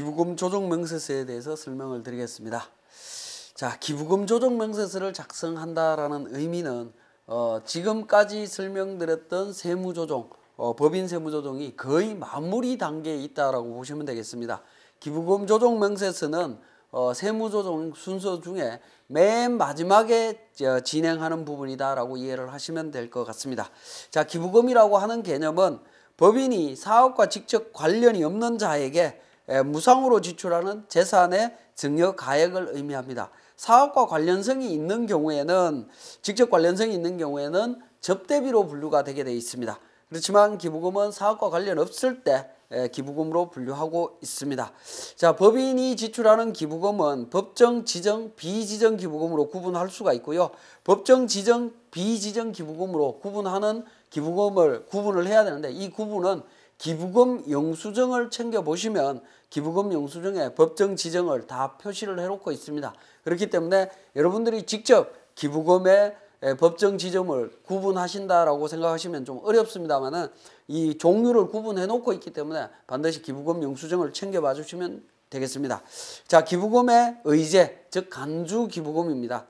기부금 조정 명세서에 대해서 설명을 드리겠습니다. 자, 기부금 조정 명세서를 작성한다라는 의미는 어, 지금까지 설명드렸던 세무조정, 어, 법인 세무조정이 거의 마무리 단계에 있다라고 보시면 되겠습니다. 기부금 조정 명세서는 어, 세무조정 순서 중에 맨 마지막에 저, 진행하는 부분이다라고 이해를 하시면 될 것 같습니다. 자, 기부금이라고 하는 개념은 법인이 사업과 직접 관련이 없는 자에게 에, 무상으로 지출하는 재산의 증여 가액을 의미합니다. 사업과 관련성이 있는 경우에는 직접 관련성이 있는 경우에는 접대비로 분류가 되게 되어 있습니다. 그렇지만 기부금은 사업과 관련 없을 때 기부금으로 분류하고 있습니다. 자, 법인이 지출하는 기부금은 법정 지정 비지정 기부금으로 구분할 수가 있고요. 법정 지정 비지정 기부금으로 구분하는 기부금을 구분을 해야 되는데 이 구분은 기부금 영수증을 챙겨 보시면 기부금 영수증에 법정 지정을 다 표시를 해놓고 있습니다. 그렇기 때문에 여러분들이 직접 기부금의 법정 지점을 구분하신다라고 생각하시면 좀 어렵습니다만은 이 종류를 구분해 놓고 있기 때문에 반드시 기부금 영수증을 챙겨봐 주시면 되겠습니다. 자, 기부금의 의제, 즉 간주 기부금입니다.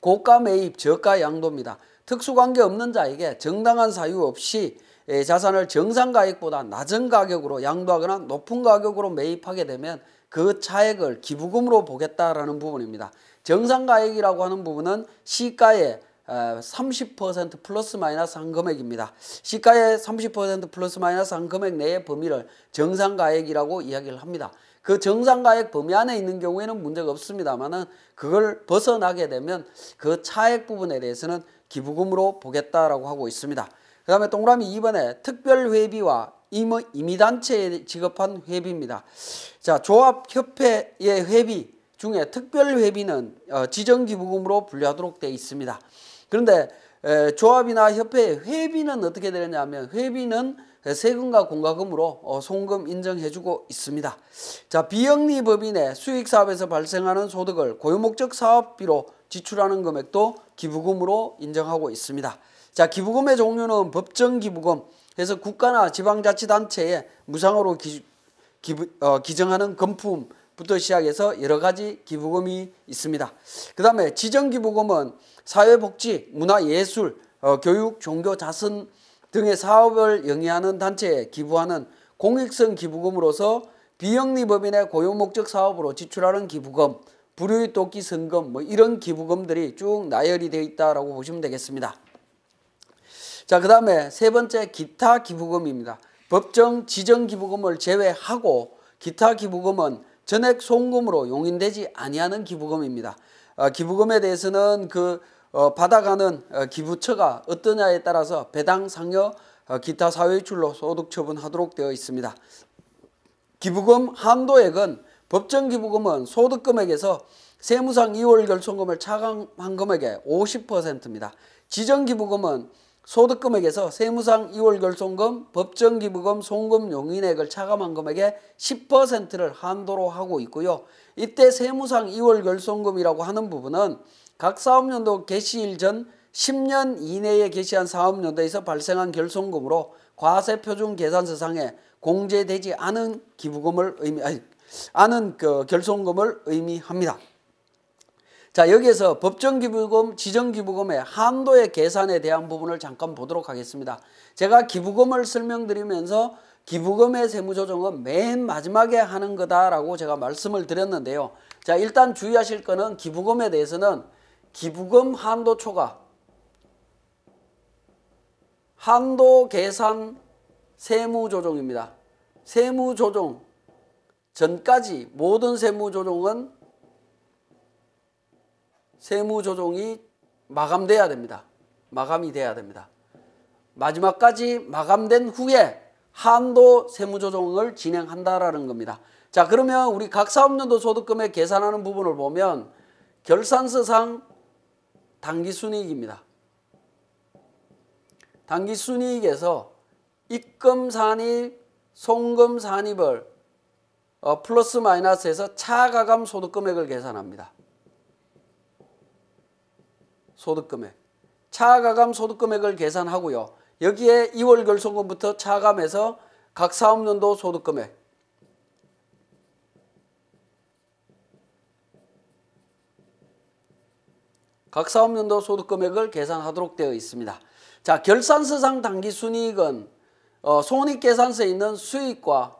고가 매입, 저가 양도입니다. 특수관계 없는 자에게 정당한 사유 없이 자산을 정상 가액보다 낮은 가격으로 양도하거나 높은 가격으로 매입하게 되면 그 차액을 기부금으로 보겠다라는 부분입니다. 정상 가액이라고 하는 부분은 시가의 30% 플러스 마이너스 한 금액입니다. 시가의 30% 플러스 마이너스 한 금액 내의 범위를 정상 가액이라고 이야기를 합니다. 그 정상 가액 범위 안에 있는 경우에는 문제가 없습니다만은 그걸 벗어나게 되면 그 차액 부분에 대해서는 기부금으로 보겠다라고 하고 있습니다. 그 다음에 동그라미 2번에 특별회비와 임의단체에 지급한 회비입니다. 자, 조합협회의 회비 중에 특별회비는 어, 지정기부금으로 분류하도록 되어 있습니다. 그런데 조합이나 협회의 회비는 어떻게 되느냐면 회비는 세금과 공과금으로 어, 송금 인정해주고 있습니다. 자 비영리 법인의 수익 사업에서 발생하는 소득을 고유목적 사업비로 지출하는 금액도 기부금으로 인정하고 있습니다. 자 기부금의 종류는 법정 기부금 그래서 국가나 지방자치단체에 무상으로 기, 기, 어, 기정하는 금품부터 시작해서 여러 가지 기부금이 있습니다. 그 다음에 지정기부금은 사회복지, 문화예술, 어, 교육, 종교, 자선 등의 사업을 영위하는 단체에 기부하는 공익성 기부금으로서 비영리법인의 고용목적 사업으로 지출하는 기부금, 불효의 도끼 성금 뭐 이런 기부금들이 쭉 나열이 되어 있다라고 보시면 되겠습니다. 자, 그 다음에 세 번째 기타 기부금입니다. 법정 지정 기부금을 제외하고 기타 기부금은 전액 송금으로 용인되지 아니하는 기부금입니다. 어, 기부금에 대해서는 그 어, 받아가는 어, 기부처가 어떠냐에 따라서 배당 상여 어, 기타 사회출로 소득 처분하도록 되어 있습니다. 기부금 한도액은 법정 기부금은 소득 금액에서 세무상 2월 결손금을 차감한 금액의 50%입니다. 지정 기부금은 소득금액에서 세무상 2월 결손금, 법정기부금, 송금 용인액을 차감한 금액의 10%를 한도로 하고 있고요. 이때 세무상 2월 결손금이라고 하는 부분은 각 사업연도 개시일 전 10년 이내에 개시한 사업연도에서 발생한 결손금으로 과세표준 계산서상에 공제되지 않은 기부금을 의미, 아니, 않은 그 결손금을 의미합니다. 자 여기에서 법정기부금, 지정기부금의 한도의 계산에 대한 부분을 잠깐 보도록 하겠습니다. 제가 기부금을 설명드리면서 기부금의 세무조정은 맨 마지막에 하는 거다라고 제가 말씀을 드렸는데요. 자 일단 주의하실 거는 기부금에 대해서는 기부금 한도 초과 한도 계산 세무조정입니다. 세무조정 전까지 모든 세무조정은 세무조정이 마감돼야 됩니다. 마감이 돼야 됩니다. 마지막까지 마감된 후에 한도 세무조정을 진행한다라는 겁니다. 자 그러면 우리 각 사업연도 소득금액 계산하는 부분을 보면 결산서상 당기순이익입니다. 당기순이익에서 입금산입, 송금산입을 어, 플러스 마이너스해서 차가감 소득금액을 계산합니다. 소득금액. 차가감 소득금액을 계산하고요. 여기에 2월 결손금부터 차감해서 각 사업년도 소득금액. 각 사업년도 소득금액을 계산하도록 되어 있습니다. 자, 결산서상 당기순이익은 어, 손익계산서에 있는 수익과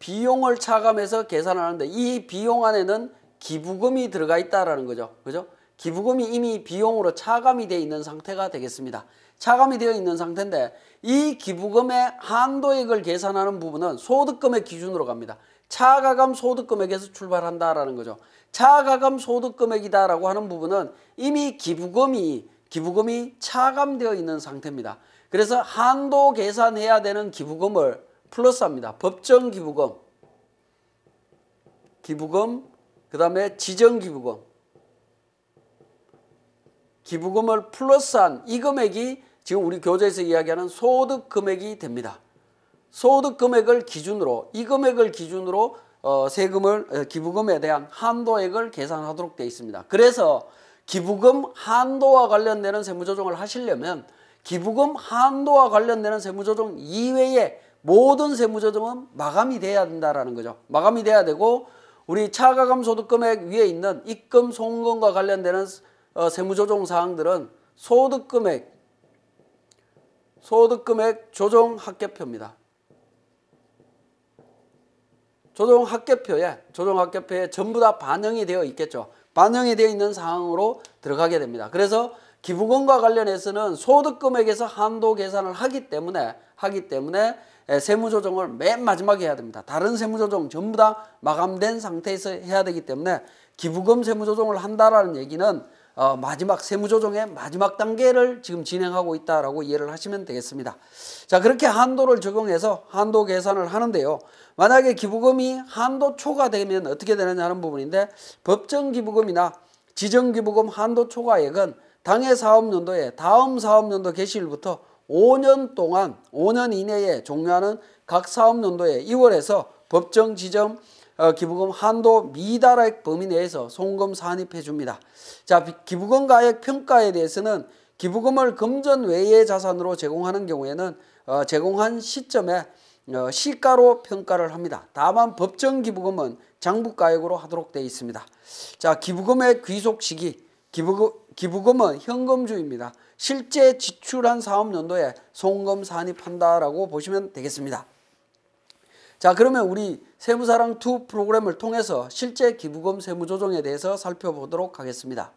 비용을 차감해서 계산하는데 이 비용 안에는 기부금이 들어가 있다라는 거죠. 그죠? 기부금이 이미 비용으로 차감이 되어 있는 상태가 되겠습니다. 차감이 되어 있는 상태인데 이 기부금의 한도액을 계산하는 부분은 소득금액 기준으로 갑니다. 차가감 소득금액에서 출발한다라는 거죠. 차가감 소득금액이다라고 하는 부분은 이미 기부금이 기부금이 차감되어 있는 상태입니다. 그래서 한도 계산해야 되는 기부금을 플러스합니다. 법정 기부금, 기부금, 그 다음에 지정 기부금, 기부금을 플러스한 이 금액이 지금 우리 교재에서 이야기하는 소득 금액이 됩니다. 소득 금액을 기준으로 이 금액을 기준으로 어, 세금을 어, 기부금에 대한 한도액을 계산하도록 되어 있습니다. 그래서 기부금 한도와 관련되는 세무조정을 하시려면 기부금 한도와 관련되는 세무조정 이외에 모든 세무조정은 마감이 돼야 된다라는 거죠. 마감이 돼야 되고 우리 차가감 소득금액 위에 있는 입금, 송금과 관련되는 어, 세무조정 사항들은 소득금액, 소득금액 조정 합계표입니다. 조정 합계표에 조정 합계표에 전부 다 반영이 되어 있겠죠. 반영이 되어 있는 상황으로 들어가게 됩니다. 그래서 기부금과 관련해서는 소득금액에서 한도 계산을 하기 때문에 하기 때문에 세무조정을 맨 마지막에 해야 됩니다. 다른 세무조정 전부 다 마감된 상태에서 해야 되기 때문에 기부금 세무조정을 한다라는 얘기는 어, 마지막 세무조정의 마지막 단계를 지금 진행하고 있다라고 이해를 하시면 되겠습니다. 자 그렇게 한도를 적용해서 한도 계산을 하는데요. 만약에 기부금이 한도 초가 되면 어떻게 되느냐 하는 부분인데 법정 기부금이나 지정 기부금 한도 초과액은 당해 사업연도에 다음 사업연도 개시일부터 5년 동안 5년 이내에 종료하는 각 사업연도에 2월에서 법정 지정 어, 기부금 한도 미달액 범위 내에서 송금 산입해 줍니다. 자, 기부금 가액 평가에 대해서는 기부금을 금전 외의 자산으로 제공하는 경우에는 어, 제공한 시점에 어, 시가로 평가를 합니다. 다만 법정 기부금은 장부가액으로 하도록 되어 있습니다. 자, 기부금의 귀속 시기 기부금, 기부금은 현금주입니다. 실제 지출한 사업연도에 송금 산입한다라고 보시면 되겠습니다. 자 그러면 우리 세무사랑 2 프로그램을 통해서 실제 기부금 세무 조정에 대해서 살펴보도록 하겠습니다.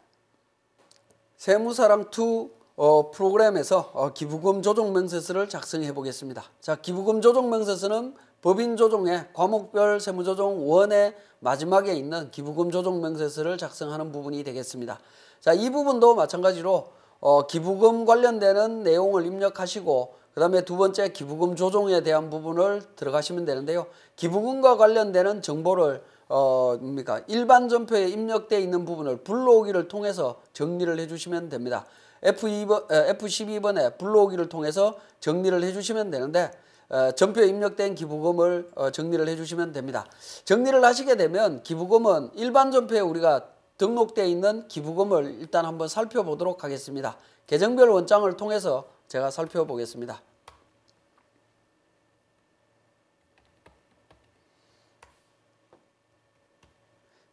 세무사랑 2 어, 프로그램에서 어, 기부금 조정 명세서를 작성해 보겠습니다. 자 기부금 조정 명세서는 법인 조정의 과목별 세무조정 원의 마지막에 있는 기부금 조정 명세서를 작성하는 부분이 되겠습니다. 자 이 부분도 마찬가지로 어, 기부금 관련되는 내용을 입력하시고 그 다음에 두 번째 기부금 조정에 대한 부분을 들어가시면 되는데요. 기부금과 관련되는 정보를 어, 뭡니까? 일반 전표에 입력되어 있는 부분을 불러오기를 통해서 정리를 해주시면 됩니다. F2번, F12번에 불러오기를 통해서 정리를 해주시면 되는데 어, 전표에 입력된 기부금을 어, 정리를 해주시면 됩니다. 정리를 하시게 되면 기부금은 일반 전표에 우리가 등록되어 있는 기부금을 일단 한번 살펴보도록 하겠습니다. 계정별 원장을 통해서 제가 살펴보겠습니다.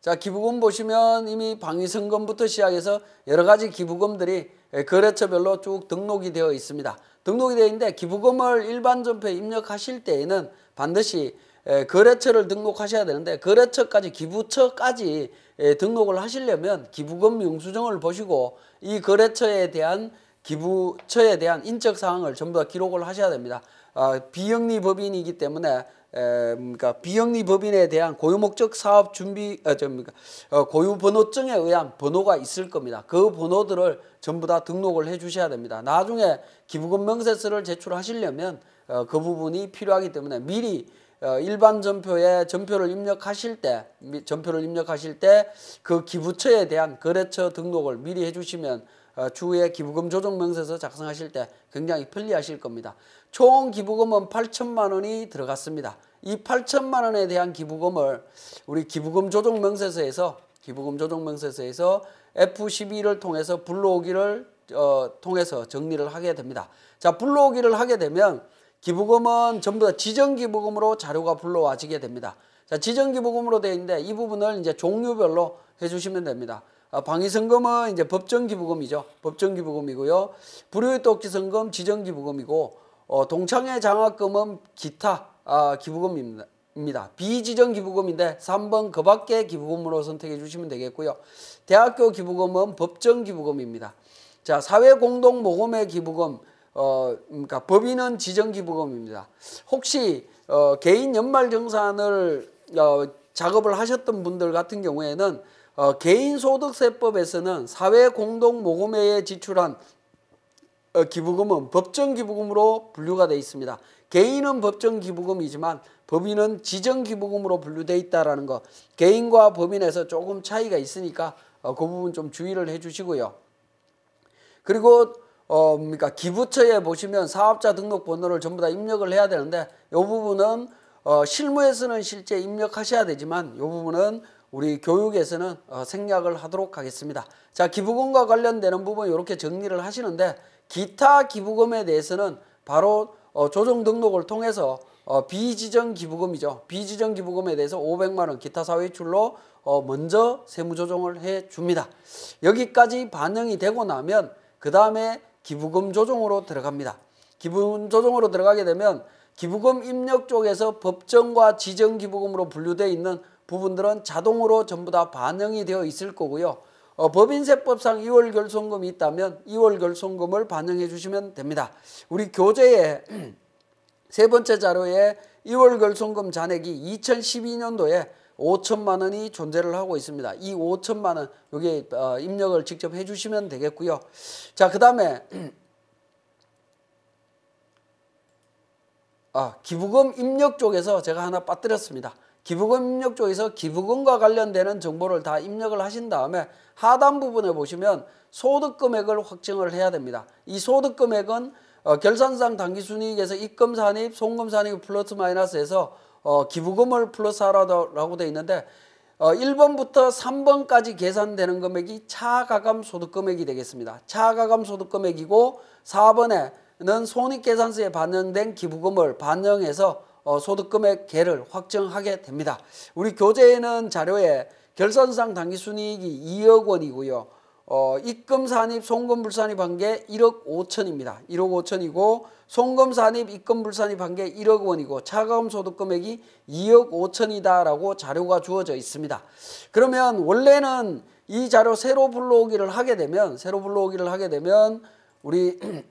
자 기부금 보시면 이미 방위성금부터 시작해서 여러 가지 기부금들이 거래처별로 쭉 등록이 되어 있습니다. 등록이 되어 있는데 기부금을 일반 전표에 입력하실 때에는 반드시 거래처를 등록하셔야 되는데 거래처까지 기부처까지 등록을 하시려면 기부금 영수증을 보시고 이 거래처에 대한 기부처에 대한 인적 사항을 전부 다 기록을 하셔야 됩니다. 어, 비영리 법인이기 때문에 에, 그러니까 비영리 법인에 대한 고유 목적 사업 준비 어, 뭡니까 어, 고유 번호증에 의한 번호가 있을 겁니다. 그 번호들을 전부 다 등록을 해 주셔야 됩니다. 나중에 기부금 명세서를 제출하시려면 어, 그 부분이 필요하기 때문에 미리 어, 일반 전표에 전표를 입력하실 때 전표를 입력하실 때 그 기부처에 대한 거래처 등록을 미리 해주시면 어, 추후에 기부금 조정 명세서 작성하실 때 굉장히 편리하실 겁니다. 총 기부금은 8천만 원이 들어갔습니다. 이 8천만 원에 대한 기부금을 우리 기부금 조정 명세서에서 기부금 조정 명세서에서 F12를 통해서 불러오기를 어, 통해서 정리를 하게 됩니다. 자, 불러오기를 하게 되면 기부금은 전부 다 지정기부금으로 자료가 불러와지게 됩니다. 자, 지정기부금으로 되어 있는데 이 부분을 이제 종류별로 해주시면 됩니다. 어, 방위성금은 이제 법정기부금이죠. 법정기부금이고요. 불효의독지성금 지정기부금이고 어, 동창회 장학금은 기타 아, 기부금입니다. 입니다. 비지정 기부금인데 3번 그 밖의 기부금으로 선택해 주시면 되겠고요. 대학교 기부금은 법정 기부금입니다. 자, 사회 공동 모금의 기부금 어, 그러니까 법인은 지정 기부금입니다. 혹시 어, 개인 연말정산을 어, 작업을 하셨던 분들 같은 경우에는 어, 개인소득세법에서는 사회공동모금회에 지출한 어, 기부금은 법정기부금으로 분류가 되어 있습니다. 개인은 법정기부금이지만 법인은 지정기부금으로 분류되어 있다는 거 개인과 법인에서 조금 차이가 있으니까 어, 그 부분 좀 주의를 해주시고요. 그리고 어, 그러니까 기부처에 보시면 사업자 등록 번호를 전부 다 입력을 해야 되는데 이 부분은 어, 실무에서는 실제 입력하셔야 되지만 이 부분은 우리 교육에서는 어, 생략을 하도록 하겠습니다. 자, 기부금과 관련되는 부분 이렇게 정리를 하시는데 기타 기부금에 대해서는 바로 어, 조정 등록을 통해서 어, 비지정 기부금이죠. 비지정 기부금에 대해서 500만 원 기타 사회출로 어, 먼저 세무 조정을 해 줍니다. 여기까지 반영이 되고 나면 그 다음에 기부금 조정으로 들어갑니다. 기부금 조정으로 들어가게 되면 기부금 입력 쪽에서 법정과 지정 기부금으로 분류되어 있는 부분들은 자동으로 전부 다 반영이 되어 있을 거고요. 어, 법인세법상 2월 결손금이 있다면 2월 결손금을 반영해 주시면 됩니다. 우리 교재에 세 번째 자료에 2월 결손금 잔액이 2012년도에 5천만 원이 존재를 하고 있습니다. 이 5천만 원 여기 어, 입력을 직접 해주시면 되겠고요. 자, 그 다음에 아, 기부금 입력 쪽에서 제가 하나 빠뜨렸습니다. 기부금 입력 쪽에서 기부금과 관련되는 정보를 다 입력을 하신 다음에 하단 부분에 보시면 소득 금액을 확정을 해야 됩니다. 이 소득 금액은 어, 결산상 당기순이익에서 입금 산입, 송금 산입 플러스 마이너스에서 어, 기부금을 플러스하라고 되어 있는데 어, 1번부터 3번까지 계산되는 금액이 차가감 소득금액이 되겠습니다. 차가감 소득금액이고 4번에는 손익계산서에 반영된 기부금을 반영해서 어, 소득금액 계를 확정하게 됩니다. 우리 교재에는 자료에 결산상 당기순이익이 2억 원이고요. 어, 입금 산입, 송금 불산입 한 게 1억 5천입니다. 1억 5천이고 송금 산입, 입금 불산입 한 게 1억 원이고 차가금 소득 금액이 2억 5천이다라고 자료가 주어져 있습니다. 그러면 원래는 이 자료 새로 불러오기를 하게 되면 새로 불러오기를 하게 되면 우리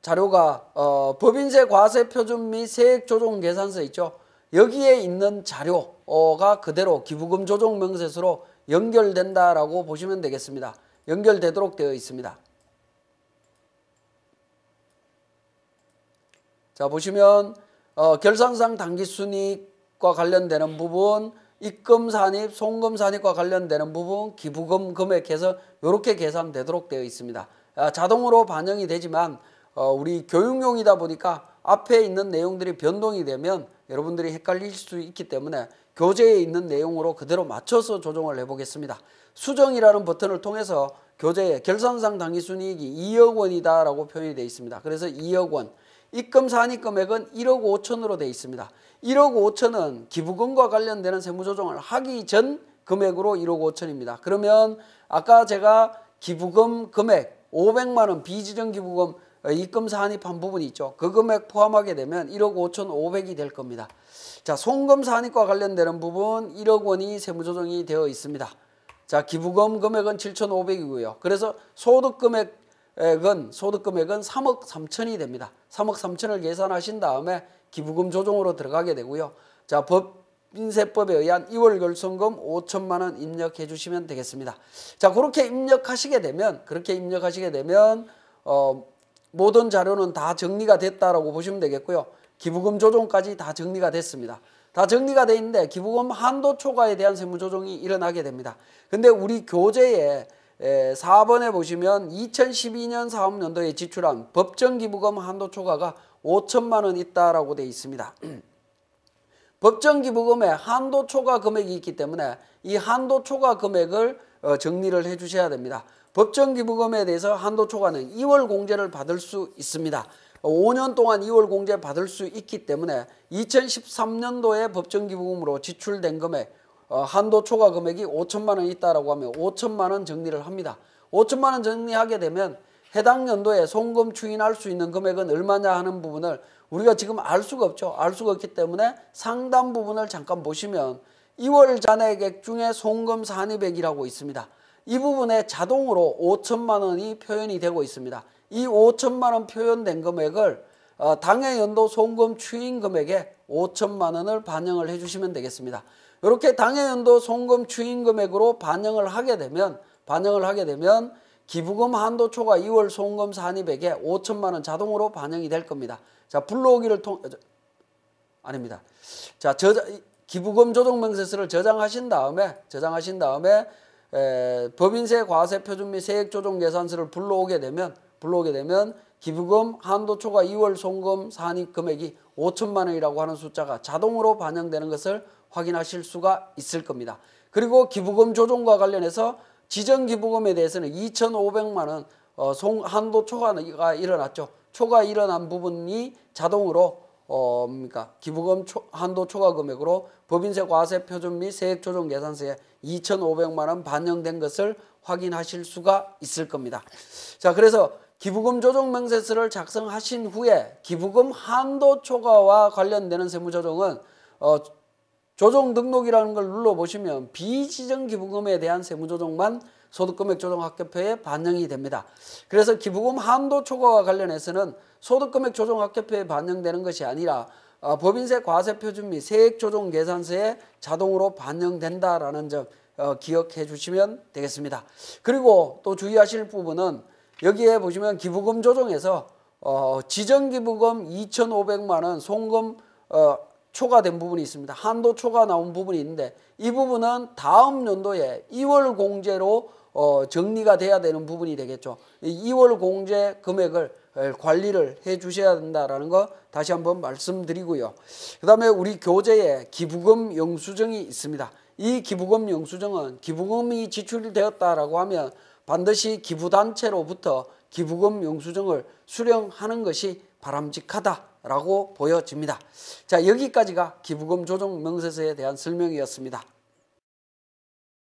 자료가 어, 법인세 과세 표준 및 세액 조정 계산서 있죠. 여기에 있는 자료가 그대로 기부금 조정 명세서로 연결된다라고 보시면 되겠습니다. 연결되도록 되어 있습니다. 자 보시면 어, 결산상 당기순이익과 관련되는 부분 입금산입, 송금산입과 관련되는 부분 기부금 금액해서 이렇게 계산되도록 되어 있습니다. 아, 자동으로 반영이 되지만 어, 우리 교육용이다 보니까 앞에 있는 내용들이 변동이 되면 여러분들이 헷갈릴 수 있기 때문에 교재에 있는 내용으로 그대로 맞춰서 조정을 해보겠습니다. 수정이라는 버튼을 통해서 교재에 결산상 당기순이익이 2억 원이다라고 표현이 되어 있습니다. 그래서 2억 원. 입금 산입 금액은 1억 5천으로 되어 있습니다. 1억 5천은 기부금과 관련되는 세무조정을 하기 전 금액으로 1억 5천입니다. 그러면 아까 제가 기부금 금액 500만 원 비지정 기부금 입금 산입한 부분이 있죠. 그 금액 포함하게 되면 1억 5천 5백이 될 겁니다. 자, 송금 산입과 관련되는 부분 1억 원이 세무조정이 되어 있습니다. 자, 기부금 금액은 7,500이고요. 그래서 소득 금액은 소득 금액은 3억 3천이 됩니다. 3억 3천을 계산하신 다음에 기부금 조정으로 들어가게 되고요. 자, 법 인세법에 의한 2월 결손금 5천만 원 입력해 주시면 되겠습니다. 자, 그렇게 입력하시게 되면 그렇게 입력하시게 되면 어 모든 자료는 다 정리가 됐다라고 보시면 되겠고요. 기부금 조정까지 다 정리가 됐습니다. 다 정리가 돼 있는데 기부금 한도 초과에 대한 세무 조정이 일어나게 됩니다. 근데 우리 교재에 4번에 보시면 2012년 사업연도에 지출한 법정 기부금 한도 초과가 5천만 원 있다라고 돼 있습니다. 법정 기부금에 한도 초과 금액이 있기 때문에 이 한도 초과 금액을 어, 정리를 해 주셔야 됩니다. 법정 기부금에 대해서 한도 초과는 2월 공제를 받을 수 있습니다. 5년 동안 2월 공제 받을 수 있기 때문에 2013년도에 법정 기부금으로 지출된 금액 어, 한도 초과 금액이 5천만 원 있다라고 하면 5천만 원 정리를 합니다. 5천만 원 정리하게 되면 해당 연도에 송금 추인할 수 있는 금액은 얼마냐 하는 부분을 우리가 지금 알 수가 없죠. 알 수가 없기 때문에 상담 부분을 잠깐 보시면 2월 잔액액 중에 송금 산입액이라고 있습니다. 이 부분에 자동으로 5천만 원이 표현이 되고 있습니다. 이 5천만 원 표현된 금액을 어, 당해 연도 송금 추인 금액에 5천만 원을 반영을 해주시면 되겠습니다. 이렇게 당해 연도 송금 추인 금액으로 반영을 하게 되면 반영을 하게 되면 기부금 한도 초과 2월 송금 산입액에 5천만 원 자동으로 반영이 될 겁니다. 자 불러오기를 통 아닙니다. 자 저자 기부금 조정 명세서를 저장하신 다음에 저장하신 다음에 에, 법인세 과세 표준 및 세액 조정 계산서를 불러오게 되면 불러오게 되면 기부금 한도 초과 2월 송금 산입 금액이 5천만 원이라고 하는 숫자가 자동으로 반영되는 것을 확인하실 수가 있을 겁니다. 그리고 기부금 조정과 관련해서 지정 기부금에 대해서는 2,500만 원 어, 송 한도 초과가 일어났죠. 초과 일어난 부분이 자동으로 어, 뭡니까? 기부금 초, 한도 초과 금액으로 법인세 과세 표준 및 세액 조정 계산서에 2,500만 원 반영된 것을 확인하실 수가 있을 겁니다. 자, 그래서 기부금 조정 명세서를 작성하신 후에 기부금 한도 초과와 관련되는 세무 조정은 어, 조정 등록이라는 걸 눌러 보시면 비지정 기부금에 대한 세무 조정만 소득금액 조정학교표에 반영이 됩니다. 그래서 기부금 한도 초과와 관련해서는 소득금액 조정학교표에 반영되는 것이 아니라 어, 법인세 과세 표준 및 세액 조정 계산서에 자동으로 반영된다라는 점 어, 기억해 주시면 되겠습니다. 그리고 또 주의하실 부분은 여기에 보시면 기부금 조정에서 어, 지정 기부금 2,500만 원 송금 어, 초과된 부분이 있습니다. 한도 초과 나온 부분이 있는데 이 부분은 다음 연도에 2월 공제로 어, 정리가 돼야 되는 부분이 되겠죠. 2월 공제 금액을 관리를 해 주셔야 된다라는 거 다시 한번 말씀드리고요. 그 다음에 우리 교재에 기부금 영수증이 있습니다. 이 기부금 영수증은 기부금이 지출되었다라고 하면 반드시 기부단체로부터 기부금 영수증을 수령하는 것이 바람직하다라고 보여집니다. 자 여기까지가 기부금 조정 명세서에 대한 설명이었습니다.